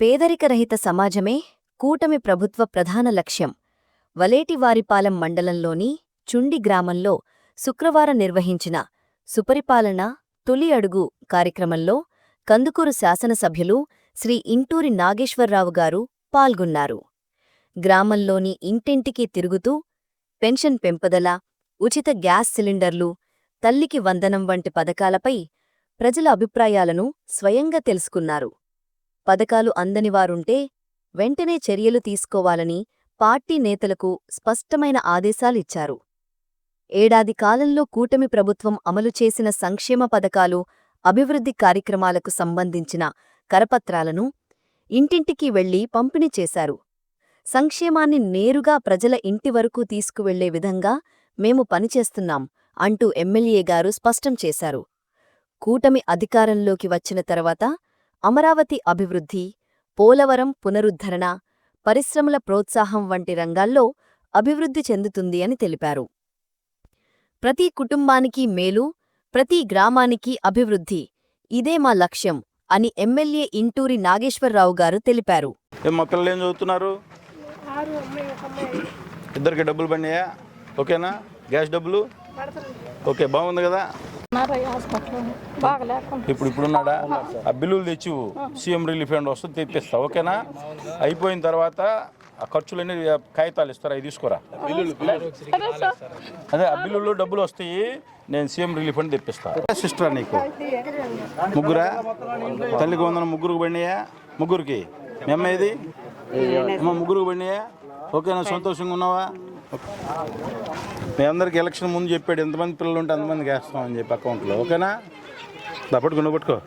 పేదరికరహిత సమాజమే కూటమి ప్రభుత్వ ప్రధాన లక్ష్యం. వలేటివారిపాలెం మండలంలోని చుండి గ్రామంలో శుక్రవారం నిర్వహించిన సుపరిపాలన తొలి అడుగు కార్యక్రమంలో కందుకూరు శాసనసభ్యులు శ్రీ ఇంటూరి నాగేశ్వరరావు గారు పాల్గొన్నారు. గ్రామంలోని ఇంటింటికి తిరుగుతూ పెన్షన్ పెంపుదల ఉచిత గ్యాస్ సిలిండర్లు తల్లికి వందనం వంటి పథకాలపై ప్రజల అభిప్రాయాలను స్వయంగా తెలుసుకున్నారు. పథకాలు అందనివారుంటే వెంటనే చర్యలు తీసుకోవాలని పార్టీ నేతలకు స్పష్టమైన ఆదేశాలిచ్చారు. ఏడాది కాలంలో కూటమి ప్రభుత్వం అమలు చేసిన సంక్షేమ పథకాలు అభివృద్ధి కార్యక్రమాలకు సంబంధించిన కరపత్రాలను ఇంటింటికి వెళ్ళి పంపిణీ చేశారు. సంక్షేమాన్ని నేరుగా ప్రజల ఇంటి వరకు తీసుకువెళ్ళే విధంగా మేము పనిచేస్తున్నాం అంటూ ఎమ్మెల్యే గారు స్పష్టం చేశారు. కూటమి అధికారంలోకి వచ్చిన తర్వాత అమరావతి అభివృద్ధి పోలవరం పునరుద్ధరణ పరిశ్రమల ప్రోత్సాహం వంటి రంగాల్లో అభివృద్ధి చెందుతుంది అని తెలిపారు. ప్రతి కుటుంబానికి మేలు ప్రతి గ్రామానికి అభివృద్ధి ఇదే మా లక్ష్యం అని ఎమ్మెల్యే ఇంటూరి నాగేశ్వరరావు గారు తెలిపారు. మా పిల్లలు ఏం చదువుతున్నారు? ఇద్దరికి డబ్బులు పడినాయా? ఓకేనా? గ్యాస్ డబ్బులు? ఓకే బాగుంది కదా? ఇప్పుడు ఇప్పుడున్నాడా? ఆ బిల్లులు తెచ్చి సీఎం రిలీఫ్ ఫండ్ వస్తుంది తెప్పిస్తా ఓకేనా? అయిపోయిన తర్వాత ఆ ఖర్చులన్నీ కాగితాలు ఇస్తారా? అవి తీసుకురా? అదే ఆ బిల్లులు డబ్బులు వస్తాయి నేను సీఎం రిలీఫ్ ఫండ్ తెప్పిస్తా. సిస్టరా నీకు? ముగ్గురా? తల్లికి వందన ముగ్గురికి పడినాయా ముగ్గురికి. మీ అమ్మ ముగ్గురికి పడినాయా ఓకేనా? సంతోషంగా ఉన్నావా? మీ అందరికి ఎలక్షన్ ముందు చెప్పాడు ఎంతమంది పిల్లలు ఉంటే అంతమందికి వేస్తామని చెప్పి అకౌంట్లో. ఓకేనా? దా పట్టుకో నువ్వు పట్టుకో.